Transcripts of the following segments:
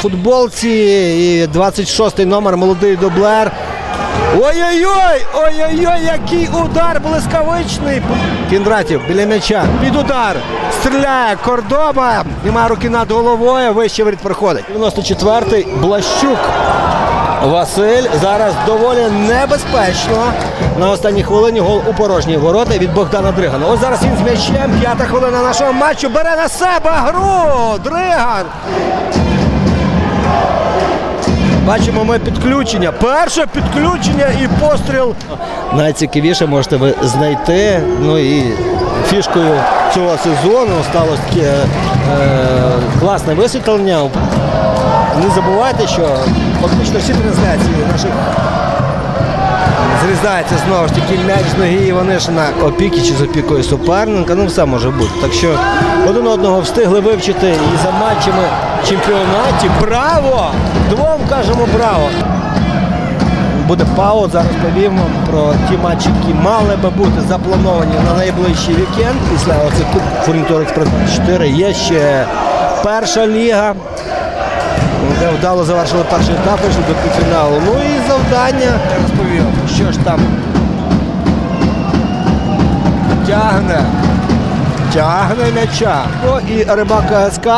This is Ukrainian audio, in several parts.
футболці і 26-й номер молодий дублер. Ой-ой-ой! Ой-ой-ой, який удар блискавичний! Кіндратів біля м'яча. Під удар. Стріляє Кордоба. Нема руки над головою. Вище воріт проходить. 94-й Блащук. Василь зараз доволі небезпечно. На останній хвилині гол у порожній ворота від Богдана Дригана. Ось зараз він з м'ячем. П'ята хвилина нашого матчу. Бере на себе гру. Дриган. Бачимо ми підключення. Перше підключення і постріл. Найцікавіше можете ви знайти. Ну і фішкою цього сезону стало таке е, класне висвітлення. Не забувайте, що фактично всі трансляції наших зрізається знову ж таки м'яч з ноги Іванишина опіки чи з опікою суперника. Ну все може бути. Так що один одного встигли вивчити і за матчами чемпіонаті. Браво! Двом кажемо браво! Буде пауза, розповімо про ті матчі, які мали би бути заплановані на найближчий вікенд. Після оцих фурнітур Експрес 4 є ще перша ліга де вдало завершили перший етап, вийшли до півфіналу. Ну і завдання розповів, що ж там тягне. Тягне м'яча. Ну і Рибак СК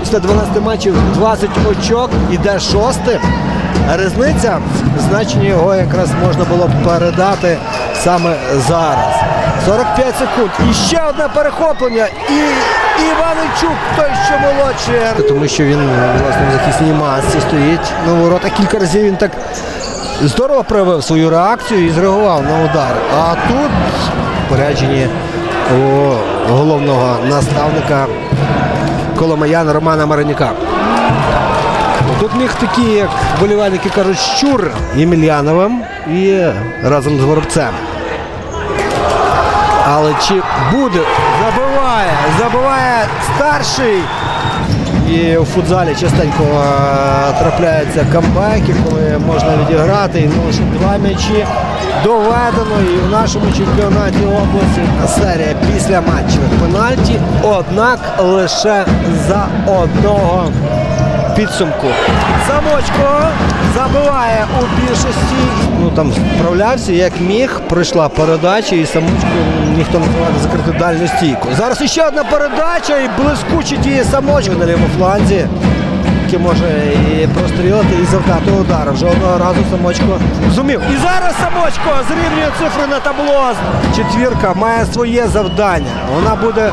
після 12 матчів 20 очок, іде шостим. Різниця, значення його якраз можна було б передати саме зараз. 45 секунд. І ще одне перехоплення. І Іваничук, той, що молодший. Тому що він власне в захисній масці стоїть на ворота. Кілька разів він так здорово проявив свою реакцію і зреагував на удар. А тут поряджені у головного наставника Коломаяна Романа Мараніка. Тут міг такі, як болівальники кажуть, щур Ємельяновим і разом з Воробцем. Але чи буде? Забиває, забиває старший. І у футзалі частенько е, трапляються камбеки, коли можна відіграти. І ну, лише два м'ячі доведено. І в нашому чемпіонаті області серія після матчевих пенальті. Однак лише за одного підсумку. Самочко забиває у більшості. Ну там справлявся як міг. Пройшла передача і самочку ніхто не змогли закрити дальню стійку. Зараз іще одна передача і блискучі діє самочко на лівому фланзі. Який може і прострілити, і завдати удар. Вже одного разу самочко зумів. І зараз самочко зрівнює цифри на табло. Четвірка має своє завдання. Вона буде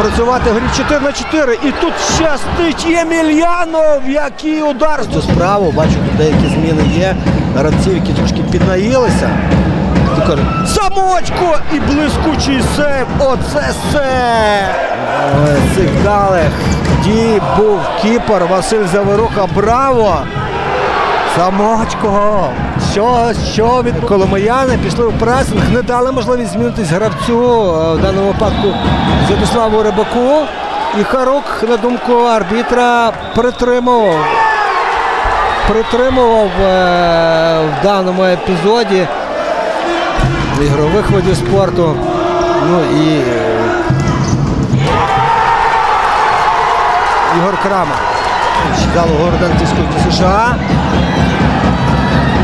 працювати в грі 4 на 4. І тут щастить Ємельянов, який удар. Цю справу бачу, тут деякі зміни є. Гравців, які трошки піднаїлися. Самочко і блискучий сейв. Оце все. Ой, Цих дій був кіпер Василь Заворуха. Браво! Самочко! Що, що від Коломияни пішли в пресинг, не дали можливість змінитись гравцю, е, в даному випадку Святославу Рибаку. І Харук, на думку арбітра, притримував. Притримував е, в даному епізоді ігрових видів спорту. Ну і е, Ігор Крама. Дало Городенківської США.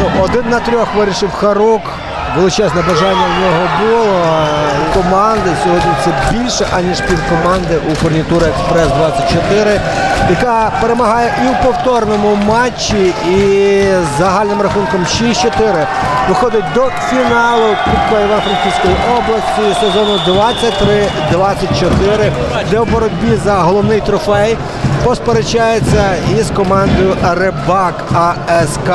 Ну, один на трьох вирішив Харук. Величезне бажання в нього було. Команди сьогодні це більше, аніж півкоманди у фурнітури Експрес 24, яка перемагає і у повторному матчі, і з загальним рахунком 6-4 виходить до фіналу Кубка Івано-Франківської області сезону 23-24, де в боротьбі за головний трофей посперечається із командою Рибак АСК.